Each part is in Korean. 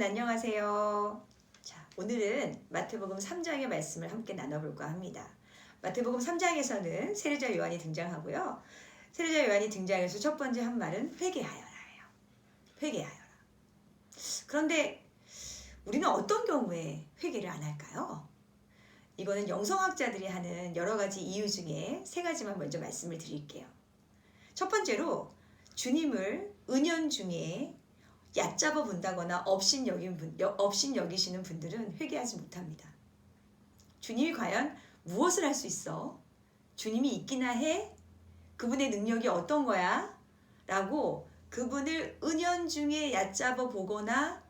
여러분 안녕하세요. 자, 오늘은 마태복음 3장의 말씀을 함께 나눠볼까 합니다. 마태복음 3장에서는 세례자 요한이 등장하고요. 세례자 요한이 등장해서 첫 번째 한 말은 회개하여라예요. 회개하여라. 그런데 우리는 어떤 경우에 회개를 안 할까요? 이거는 영성학자들이 하는 여러 가지 이유 중에 세 가지만 먼저 말씀을 드릴게요. 첫 번째로 주님을 은연 중에 얕잡아 본다거나 업신 여긴 분, 여- 업신 여기시는 분들은 회개하지 못합니다. 주님이 과연 무엇을 할 수 있어? 주님이 있기나 해? 그분의 능력이 어떤 거야? 라고 그분을 은연 중에 얕잡아 보거나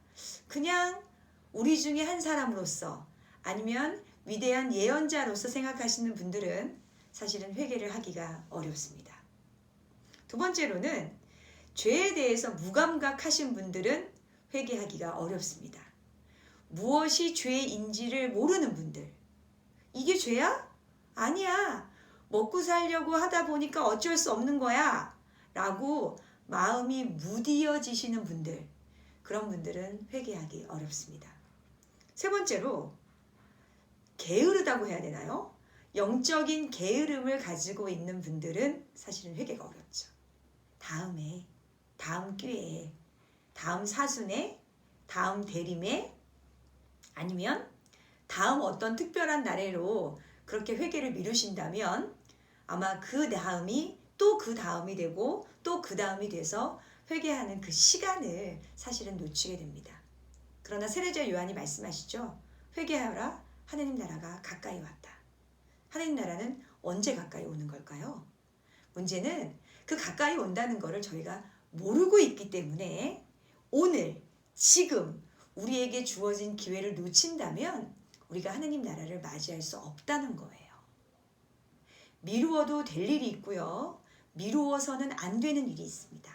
그냥 우리 중에 한 사람으로서 아니면 위대한 예언자로서 생각하시는 분들은 사실은 회개를 하기가 어렵습니다. 두 번째로는 죄에 대해서 무감각하신 분들은 회개하기가 어렵습니다. 무엇이 죄인지를 모르는 분들. 이게 죄야? 아니야. 먹고 살려고 하다 보니까 어쩔 수 없는 거야. 라고 마음이 무디어지시는 분들. 그런 분들은 회개하기 어렵습니다. 세 번째로, 게으르다고 해야 되나요? 영적인 게으름을 가지고 있는 분들은 사실은 회개가 어렵죠. 다음에 다음 기회에, 다음 사순에, 다음 대림에, 아니면 다음 어떤 특별한 날에로 그렇게 회개를 미루신다면 아마 그 다음이 또 그 다음이 되고 또 그 다음이 돼서 회개하는 그 시간을 사실은 놓치게 됩니다. 그러나 세례자 요한이 말씀하시죠. 회개하라. 하느님 나라가 가까이 왔다. 하느님 나라는 언제 가까이 오는 걸까요? 문제는 그 가까이 온다는 것을 저희가 모르고 있기 때문에 오늘 지금 우리에게 주어진 기회를 놓친다면 우리가 하느님 나라를 맞이할 수 없다는 거예요. 미루어도 될 일이 있고요. 미루어서는 안 되는 일이 있습니다.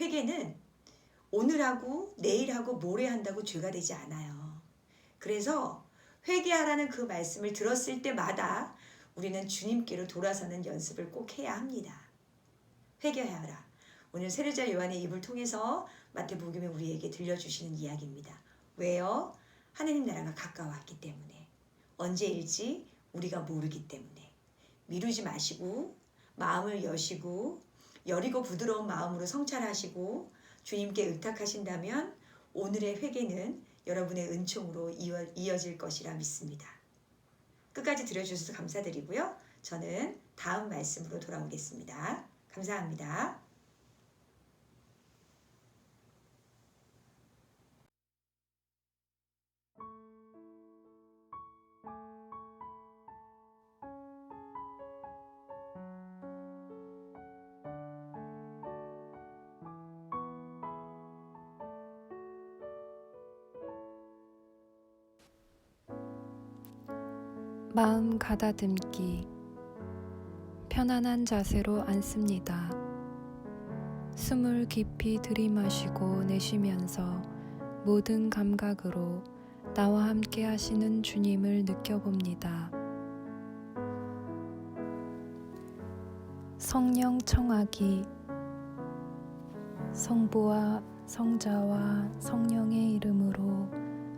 회개는 오늘하고 내일하고 모레 한다고 죄가 되지 않아요. 그래서 회개하라는 그 말씀을 들었을 때마다 우리는 주님께로 돌아서는 연습을 꼭 해야 합니다. 회개하라. 오늘 세례자 요한의 입을 통해서 마태복음에 우리에게 들려주시는 이야기입니다. 왜요? 하느님 나라가 가까웠기 때문에 언제일지 우리가 모르기 때문에 미루지 마시고 마음을 여시고 여리고 부드러운 마음으로 성찰하시고 주님께 의탁하신다면 오늘의 회개는 여러분의 은총으로 이어, 이어질 것이라 믿습니다. 끝까지 들어주셔서 감사드리고요. 저는 다음 말씀으로 돌아오겠습니다. 감사합니다. 마음 가다듬기 편안한 자세로 앉습니다. 숨을 깊이 들이마시고 내쉬면서 모든 감각으로 나와 함께 하시는 주님을 느껴봅니다. 성령 청하기 성부와 성자와 성령의 이름으로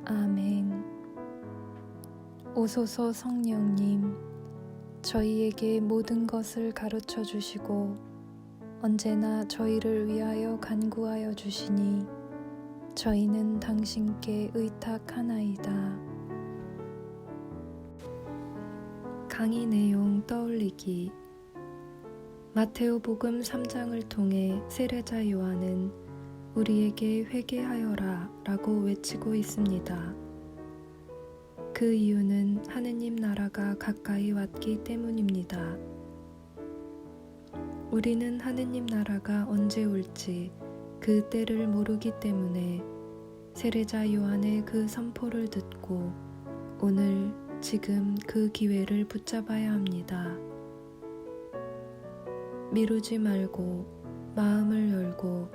아멘. 오소서 성령님, 저희에게 모든 것을 가르쳐 주시고 언제나 저희를 위하여 간구하여 주시니 저희는 당신께 의탁하나이다. 강의 내용 떠올리기 마테오복음 3장을 통해 세례자 요한은 우리에게 회개하여라 라고 외치고 있습니다. 그 이유는 하느님 나라가 가까이 왔기 때문입니다. 우리는 하느님 나라가 언제 올지 그 때를 모르기 때문에 세례자 요한의 그 선포를 듣고 오늘 지금 그 기회를 붙잡아야 합니다. 미루지 말고 마음을 열고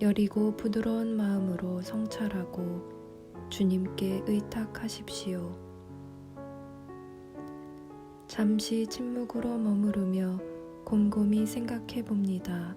여리고 부드러운 마음으로 성찰하고 주님께 의탁하십시오. 잠시 침묵으로 머무르며 곰곰이 생각해 봅니다.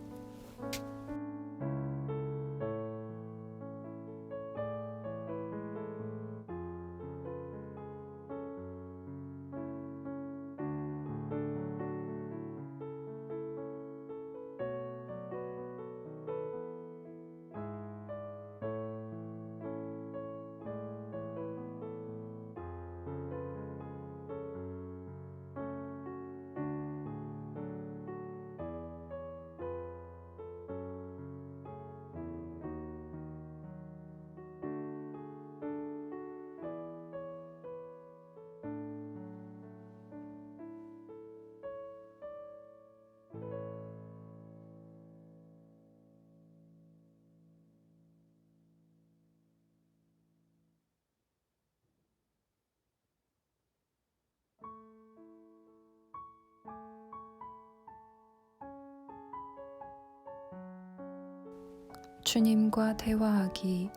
주님과 대화하기.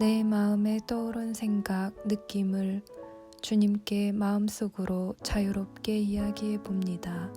내 마음에 떠오른 생각, 느낌을 주님께 마음속으로 자유롭게 이야기해 봅니다.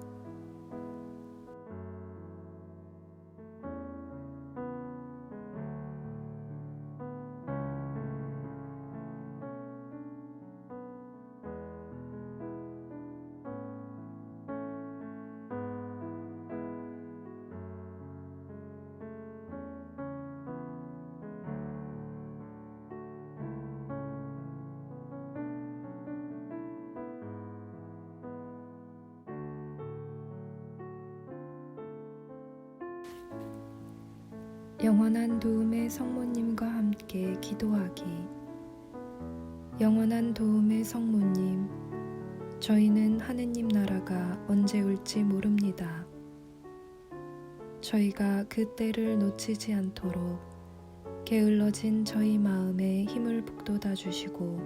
영원한 도움의 성모님과 함께 기도하기. 영원한 도움의 성모님, 저희는 하느님 나라가 언제 올지 모릅니다. 저희가 그 때를 놓치지 않도록 게을러진 저희 마음에 힘을 북돋아 주시고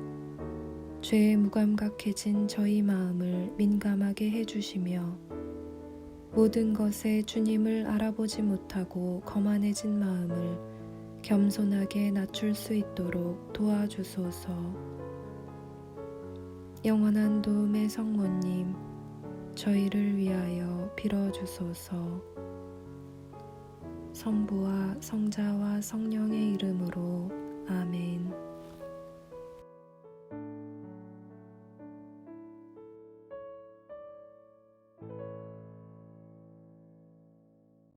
죄에 무감각해진 저희 마음을 민감하게 해주시며 모든 것에 주님을 알아보지 못하고 거만해진 마음을 겸손하게 낮출 수 있도록 도와주소서. 영원한 도움의 성모님, 저희를 위하여 빌어주소서. 성부와 성자와 성령의 이름으로 아멘.